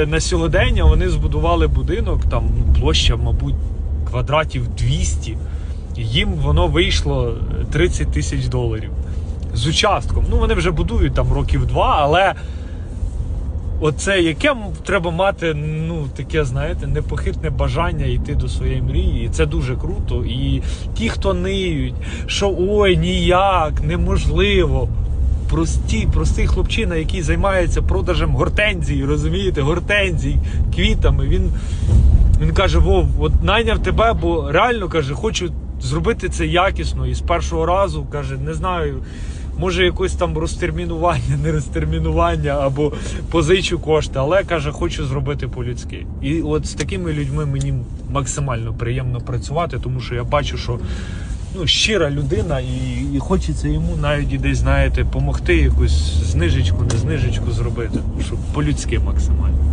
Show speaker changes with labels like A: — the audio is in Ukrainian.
A: е, на сьогодення вони збудували будинок, там площа, мабуть, квадратів 200. І Їм воно вийшло 30 тисяч доларів з участком. Ну, вони вже будують там років два, але оце яке треба мати, ну таке, знаєте, непохитне бажання йти до своєї мрії. І це дуже круто. І ті, хто ниють, що ой, ніяк, неможливо. Прості, простий хлопчина, який займається продажем гортензій, розумієте, гортензій, квітами. Він, він каже: Вов, от найняв тебе, бо реально каже, хочу зробити це якісно. І з першого разу каже, не знаю, може якось там розтермінування, не розтермінування або позичу кошти, але каже, хочу зробити по-людськи. І от з такими людьми мені максимально приємно працювати, тому що я бачу, що ну, щира людина, і, і хочеться йому навіть і десь, знаєте, помогти якусь знижечку, не знижечку зробити, щоб по-людськи максимально.